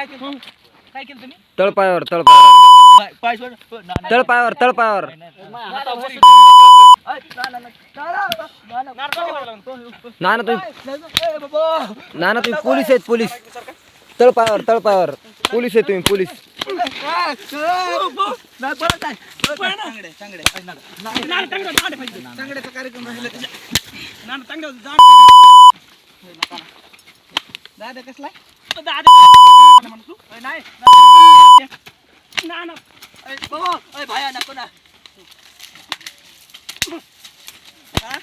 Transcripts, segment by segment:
काय केलं काय केलं तुम्ही? तळपायावर तळपायावर. पाय- पाय सोड हो, ना- ना- तळपायावर तळपायावर. ऐ, ना- ना- ना- ना- ना- ना- ना- नारळ टाकावं लागलं. नाना तुम्ही ए, बाबा. नाना तुम्ही पोलीस आहेत पोलीस. तळपायावर तळपायावर. पोलीस आहे तुम्ही पोलीस. ऐ, ना- दादा कसला पाहिजे. दादा म्हणतो तू? ऐ, नाही ना, ना. ऐ, बाबा, ऐ, भाया नको ना हा?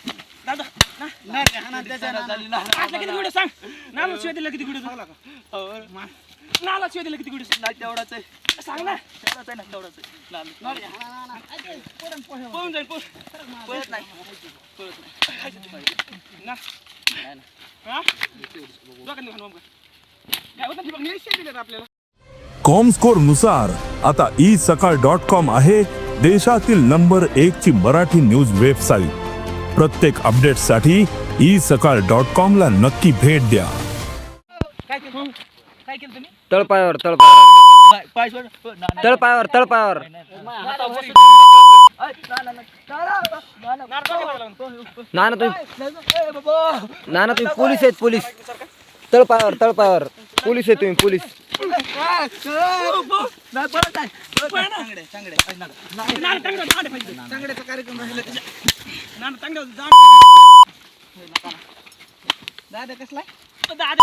दादा, ना. नाही, नाही, हाणा, त्याच्या ना- झाली ना. आजला किती गुढे सांग नाला शिवाय दिला किती गुढे सांग नाला शिवाय दिला किती गुढे सांग नाही, तेवढाच आहे सांग ना तेवढाच आहे ना तेवढाच आहे ना- ना. पळून जाईल पळून पळत नाही पळत नाही ना कॉमस्कोरनुसार आता ई सकाळ डॉट कॉम आहे देशातील नंबर एक ची मराठी न्यूज वेबसाईट. प्रत्येक अपडेटसाठी ई सकाळ डॉट कॉम ला नक्की भेट द्या. काय केलं काय केलं तुम्ही तळपायावर तळपायावर. तळपायावर तळपायावर. नाना तुम्ही नाना तुम्ही पोलीस आहेत पोलीस. तळपायावर तळपायावर. पोलीस आहे तुम्ही पोलीस नाही, पळत नाही, पळत नाही. चांगडे, चांगडे. ऐ, ना- ना- नारळ टाकलं, झाड पाहिजे. चांगड्याचा कार्यक्रम राहिला त्याच्या. नारळ टाकलं, झाड पाहिजे. दादा कसला दादा